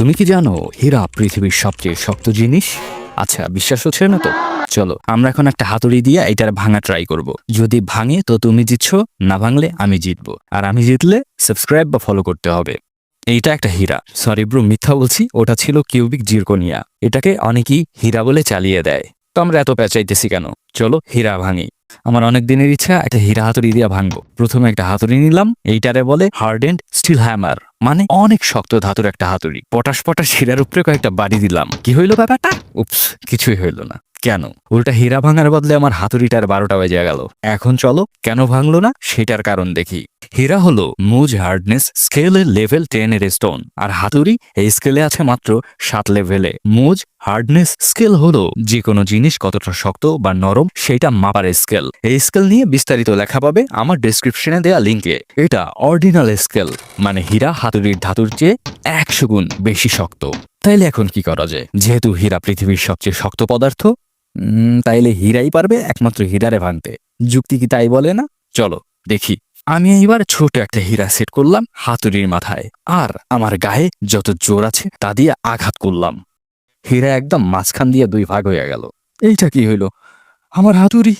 তুমি কি জানো হীরা পৃথিবীর সবচেয়ে শক্ত জিনিস? আচ্ছা বিশ্বাস হচ্ছে না তো? চলো, আমরা এখন একটা হাতুড়ি দিয়ে এটার ভাঙা ট্রাই করব। যদি ভাঙে, তো তুমি জিতছ, না ভাঙলে আমি জিতবো। আর আমি জিতলে সাবস্ক্রাইব বা ফলো করতে হবে। এইটা একটা হীরা। সরি ব্রো মিথ্যা বলছি, ওটা ছিল কিউবিক জিরকোনিয়া এটাকে অনেকেই হীরা বলে চালিয়ে দেয়। তো আমরা এত পেঁচাইতেছি কেন? চলো, হীরা ভাঙি। আমার অনেক দিনের ইচ্ছা একটা হীরা হাতুড়ি দিয়ে ভাঙবো। প্রথমে একটা হাতুড়ি নিলাম, এইটারে বলে হার্ডেন্ড স্টিল হ্যামার মানে অনেক শক্ত ধাতুর একটা হাতুড়ি। পটাশ পটাশ হীরার উপরে কয়েকটা বাড়ি দিলাম। কি হইল ব্যাপারটা? উপস কিছুই হইল না। কেন? উল্টা হীরা ভাঙার বদলে আমার হাতুড়িটার বারোটা বেজে গেল। এখন চলো, কেন ভাঙলো না? সেটার কারণ দেখি। হীরা হলো মুজ হার্ডনেস স্কেলের লেভেল টেন এর স্টোন, আর হাতুড়ি এই স্কেলে আছে মাত্র সাত লেভেলে। মুজ হার্ডনেস স্কেল হলো যে কোনো জিনিস কতটা শক্ত বা নরম, সেটা মাপার স্কেল। এই স্কেল নিয়ে বিস্তারিত লেখা পাবে আমার ডেসক্রিপশনে দেয়া লিঙ্কে। এটা অর্ডিনাল স্কেল মানে হীরা হাতুড়ির ধাতুর চেয়ে একশো গুণ বেশি শক্ত। তাইলে এখন কি করা যায়? যেহেতু হীরা পৃথিবীর সবচেয়ে শক্ত পদার্থ তাইলে হীরাই পারবে একমাত্র হীরারে ভাঙতে। যুক্তি কি তাই বলে না? চলো, দেখি। আমি এইবার ছোট একটা হীরা সেট করলাম হাতুড়ির মাথায়। আর আমার গায়ে যত জোর আছে তা দিয়ে আঘাত করলাম। হীরা একদম মাঝখান দিয়ে দুই ভাগ হয়ে গেল। এইটা কি হইল? আমার হাতুড়ি?